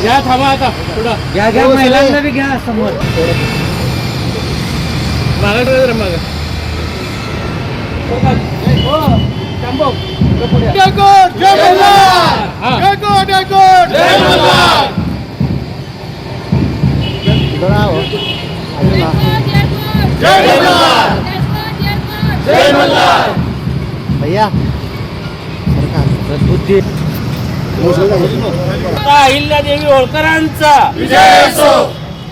घ्या थांबा आता पुढं. घ्या घ्या महिलांना बी घ्या समोर. मागं मागं. भैया बुद्धी आता अहिल्यादेवी होळकरांचा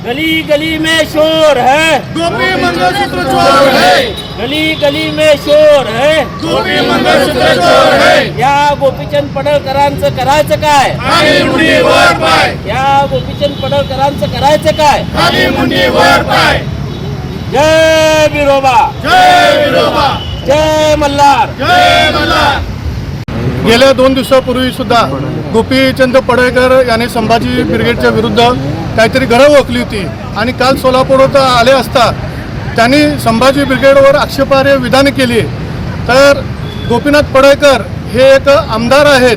गली गली में शोर है। गोपी मंगलसूत्र चोर है। गली गली में शोर है। गोपी मंगलसूत्र चोर है। या गोपीचंद पडळकरांचं करायचं काय? खाली मुंडी वर पाय। या गोपीचंद पडळकरांचं करायचं काय? खाली मुंडी वर पाय। जय बिरोबा जय विरोबा। जय मल्हार। जय मल्हार। गेल्या दोन दिवसापूर्वी सुद्धा गोपीचंद पडळकर यांनी संभाजी ब्रिगेडच्या विरुद्ध काहीतरी घरं ओळखली होती. आणि काल सोलापूरात आले असता त्यांनी संभाजी ब्रिगेडवर आक्षेपार्ह विधान केली. तर गोपीनाथ पडळकर हे एक आमदार आहेत.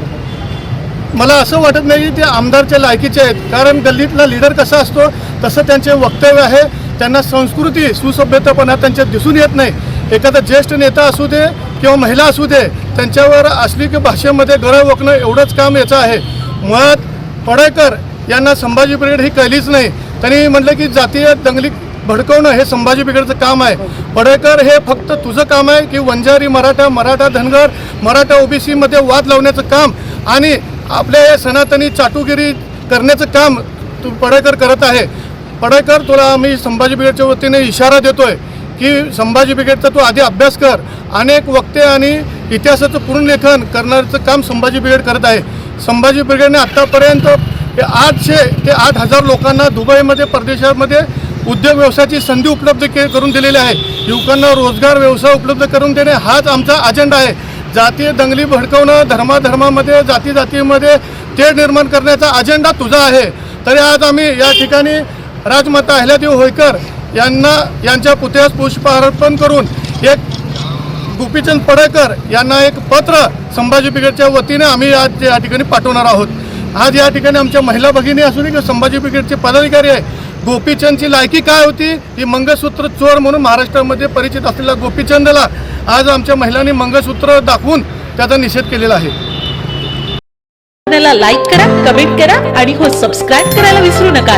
मला असं वाटत नाही की ते आमदारच्या लायकीचे आहेत. कारण गल्लीतला लीडर कसा असतो तसं त्यांचे वक्तव्य आहे. त्यांना संस्कृती सुसभ्यतापणा त्यांच्यात दिसून येत नाही. एखादा ज्येष्ठ नेता असू दे किंवा महिला असू दे त्यांच्यावर अश्लीक भाषेमध्ये गळं ओकणं एवढंच काम याचं आहे. मुळात पडळकर यांना संभाजी ब्रिगेड ही कळलीच नाही. त्यांनी म्हटलं की जातीय दंगली भडकवणं हे संभाजी ब्रिगेडचं काम आहे. पडळकर हे फक्त तुझं काम आहे की वंजारी मराठा मराठा धनगर मराठा ओबीसीमध्ये वाद लावण्याचं काम आणि आपल्या या सनातनी चाटुगिरी करण्याचं काम तू पडळकर करत आहे. पडळकर तुला आम्ही संभाजी ब्रिगेडच्या वतीने इशारा देतोय. की संभाजी ब्रिगेडचा तू आधी अभ्यास कर. अनेक वक्ते आणि इतिहासाचं पुनर्लेखन करण्याचं काम संभाजी ब्रिगेड करत आहे. संभाजी ब्रिगेडने आत्तापर्यंत आठशे ते आठ हजार लोकांना दुबईमध्ये परदेशामध्ये उद्योग व्यवसायाची संधी उपलब्ध के करून दिलेली आहे. युवकांना रोजगार व्यवसाय उपलब्ध करून देणे हाच आमचा अजेंडा आहे. जातीय दंगली भडकवणं धर्माधर्मामध्ये जाती जातीमध्ये तेढ निर्माण करण्याचा अजेंडा तुझा आहे. तरी आज आम्ही या ठिकाणी राजमाता अहिल्यादेव होळकर यांना यांच्या पुतळ्यास पुष्पहार अर्पण करून एक गोपीचंद पडळकर यांना एक पत्र संभाजी ब्रिगेडच्या वतीने आम्ही आज या ठिकाणी पाठवणार आहोत. आज या ठिकाणी आमच्या महिला भगिनी असू दे किंवा संभाजी ब्रिगेडचे पदाधिकारी आहे. गोपीचंदची लायकी काय होती? ही मंगळसूत्र चोर म्हणून महाराष्ट्रामध्ये परिचित असलेल्या गोपीचंदला आज आमच्या महिलांनी मंगळसूत्र दाखवून त्याचा निषेध केलेला आहे. लाईक करा कमेंट करा आणि हो सबस्क्राईब करायला विसरू नका.